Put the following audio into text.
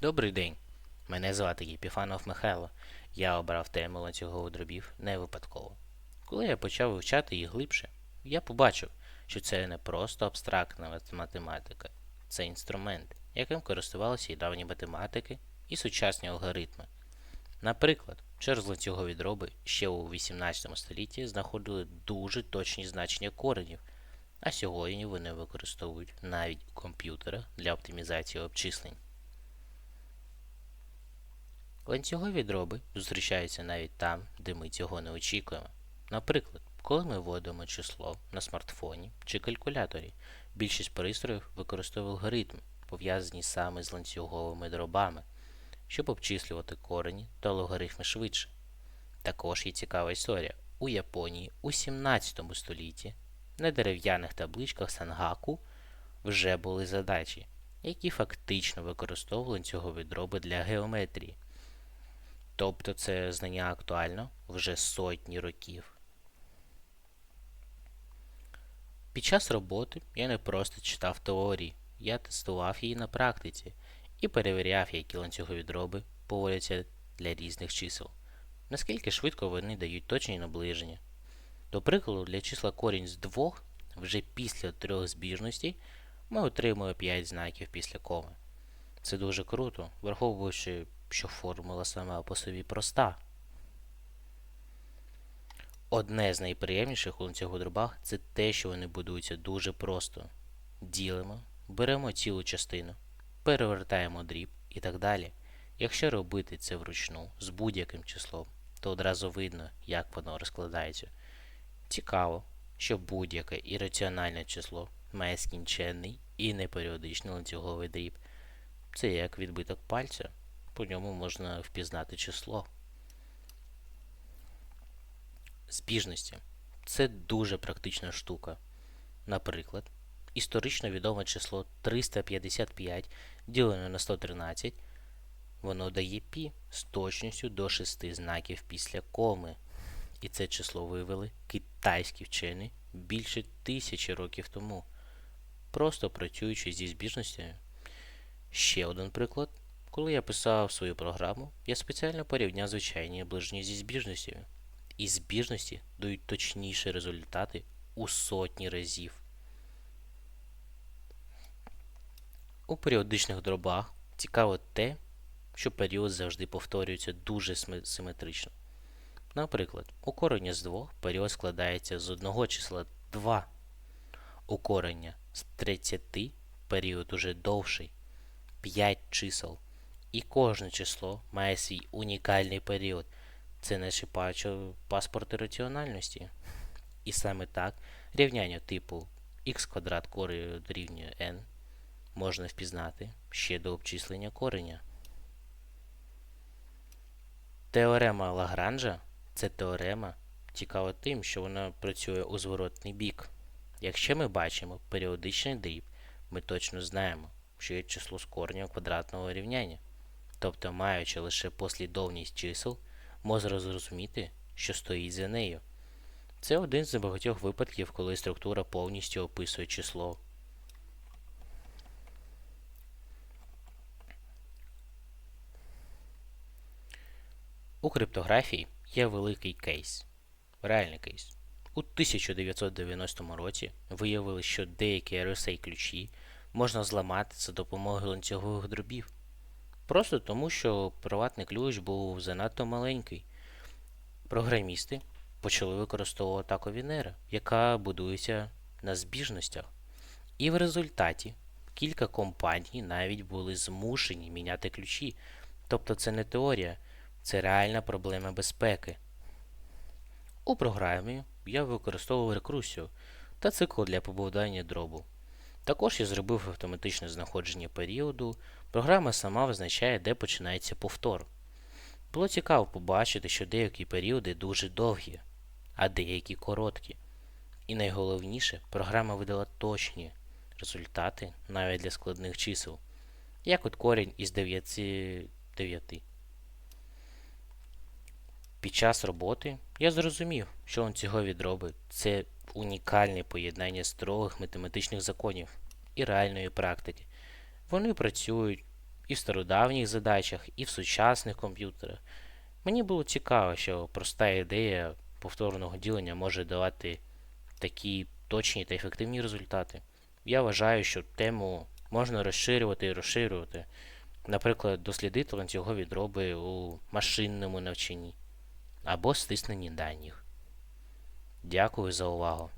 Добрий день. Мене звати Єпіфанов Михайло. Я обрав тему ланцюгових дробів не випадково. Коли я почав вивчати їх глибше, я побачив, що це не просто абстрактна математика, це інструмент, яким користувалися і давні математики, і сучасні алгоритми. Наприклад, через ланцюгові дроби ще у 18 столітті знаходили дуже точні значення коренів, а сьогодні вони використовують навіть у комп'ютерах для оптимізації обчислень. Ланцюгові дроби зустрічаються навіть там, де ми цього не очікуємо. Наприклад, коли ми вводимо число на смартфоні чи калькуляторі, більшість пристроїв використовує алгоритми, пов'язані саме з ланцюговими дробами, щоб обчислювати корені та логарифми швидше. Також є цікава історія. У Японії у 17 столітті на дерев'яних табличках Сангаку вже були задачі, які фактично використовували ланцюгові дроби для геометрії. Тобто це знання актуально вже сотні років. Під час роботи я не просто читав теорії, я тестував її на практиці і перевіряв, які ланцюгові дроби поводяться для різних чисел, наскільки швидко вони дають точні наближення. До прикладу, для числа корінь з 2 вже після трьох збіжностей ми отримуємо 5 знаків після коми. Це дуже круто, враховуючи, що формула сама по собі проста. Одне з найприємніших у ланцюгових дробах це те, що вони будуються дуже просто. Ділимо, беремо цілу частину, перевертаємо дріб і так далі. Якщо робити це вручну з будь-яким числом, то одразу видно, як воно розкладається. Цікаво, що будь-яке ірраціональне число має скінченний і неперіодичний ланцюговий дріб. Це як відбиток пальця. По ньому можна впізнати число. Збіжності. Це дуже практична штука. Наприклад, історично відоме число 355 ділене на 113, воно дає пі з точністю до 6 знаків після коми. І це число вивели китайські вчені більше тисячі років тому, просто працюючи зі збіжностями. Ще один приклад. Коли я писав свою програму, я спеціально порівняв звичайні оближення зі збіжностями. І збіжності дають точніші результати у сотні разів. У періодичних дробах цікаво те, що період завжди повторюється дуже симетрично. Наприклад, у корення з 2 період складається з одного числа 2. У корення з 30 період уже довший 5 чисел. І кожне число має свій унікальний період. Це наче паспорти раціональності. І саме так рівняння типу х квадрат кореню дорівнює n можна впізнати ще до обчислення кореня. Теорема Лагранжа це теорема цікава тим, що вона працює у зворотний бік. Якщо ми бачимо періодичний дріб, ми точно знаємо, що є число з коренем квадратного рівняння. Тобто, маючи лише послідовність чисел, можна зрозуміти, що стоїть за нею. Це один з багатьох випадків, коли структура повністю описує число. У криптографії є великий кейс. Реальний кейс. У 1990 році виявили, що деякі RSA ключі можна зламати за допомогою ланцюгових дробів. Просто тому, що приватний ключ був занадто маленький. Програмісти почали використовувати атаку Венера, яка будується на збіжностях. І в результаті кілька компаній навіть були змушені міняти ключі. Тобто це не теорія, це реальна проблема безпеки. У програмі я використовував рекурсію та цикл для побудування дробу. Також я зробив автоматичне знаходження періоду. Програма сама визначає, де починається повтор. Було цікаво побачити, що деякі періоди дуже довгі, а деякі короткі. І найголовніше, програма видала точні результати навіть для складних чисел, як от корінь із 9. 9. Під час роботи я зрозумів, що ланцюгові дроби це унікальне поєднання строгих математичних законів і реальної практики. Вони працюють і в стародавніх задачах, і в сучасних комп'ютерах. Мені було цікаво, що проста ідея повторного ділення може давати такі точні та ефективні результати. Я вважаю, що тему можна розширювати і розширювати. Наприклад, дослідити ланцюгові дроби у машинному навчанні або стисненні даних. Дякую за увагу.